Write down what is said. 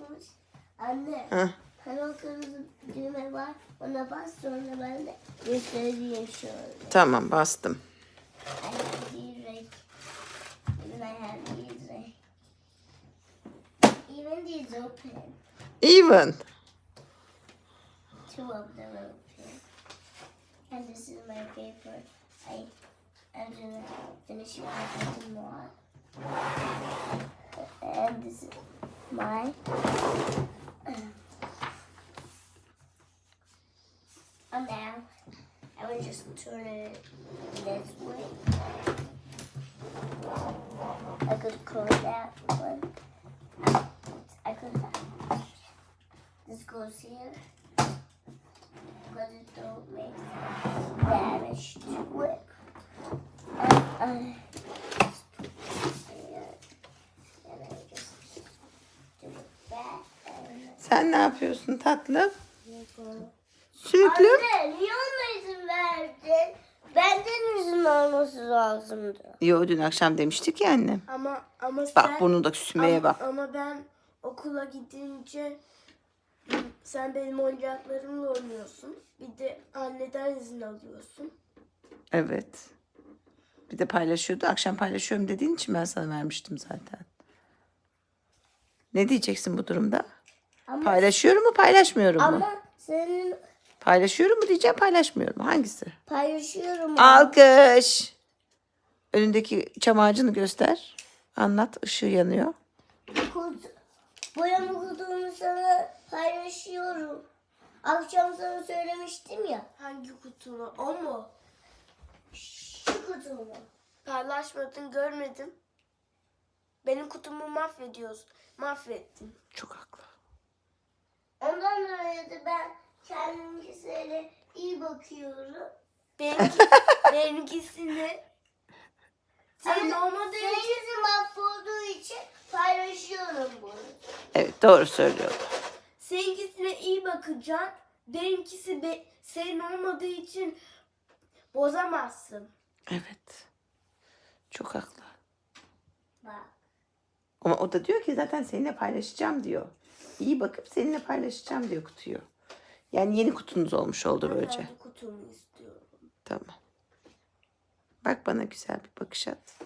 basmış. Anne. Heh. Hani o kırmızı düğme var. Ona bas sonra ben de göstereyim şöyle. Tamam bastım. Even these open. Even. Two of them open. And this is my paper. I I'm gonna finish it with more. And this is my and now I will just turn it this way. I could close that one. I could have this goes here. But it don't make damage to it. And I Sen ne yapıyorsun tatlım? there you go. Sütlü. Anne niye ona izin verdin? Benden izin alması lazımdı. Yo dün akşam demiştik ya annem. Ama ama Bak sen burnundaki sümeye ama, bak. ama ben okula gidince sen benim oyuncaklarımla oynuyorsun. Bir de anneden izin alıyorsun. Evet. Bir de paylaşıyordu. Akşam paylaşıyorum dediğin için ben sana vermiştim zaten. Ne diyeceksin bu durumda? Ama, Paylaşıyorum mu paylaşmıyorum mu? ama senin Paylaşıyorum mu diyeceğim paylaşmıyorum mu? Hangisi? paylaşıyorum. Alkış. Önündeki çam ağacını göster. Anlat. ışığı yanıyor. Kut, boyama kutumu sana paylaşıyorum. Akşam sana söylemiştim ya. Hangi kutunu? O mu? Şu kutumu. Paylaşmadın görmedim. Benim kutumu mahvediyorsun. Mahvettin. Çok haklı. Ondan dolayı da ben kendimkisiyle iyi bakıyorum. Benimki, benimkisini senin olmadığı için Seninkisi mahvolduğu için paylaşıyorum bunu. Evet doğru söylüyordu. seninkisine iyi bakacaksın. Benimkisi be, senin olmadığı için bozamazsın. Evet. Çok haklı. Bak. Ama o da diyor ki zaten seninle paylaşacağım diyor. İyi bakıp seninle paylaşacağım diyor kutuyu. Yani yeni kutunuz olmuş oldu Ben böylece. kendi kutumu istiyorum. Tamam. Bak bana güzel bir bakış at.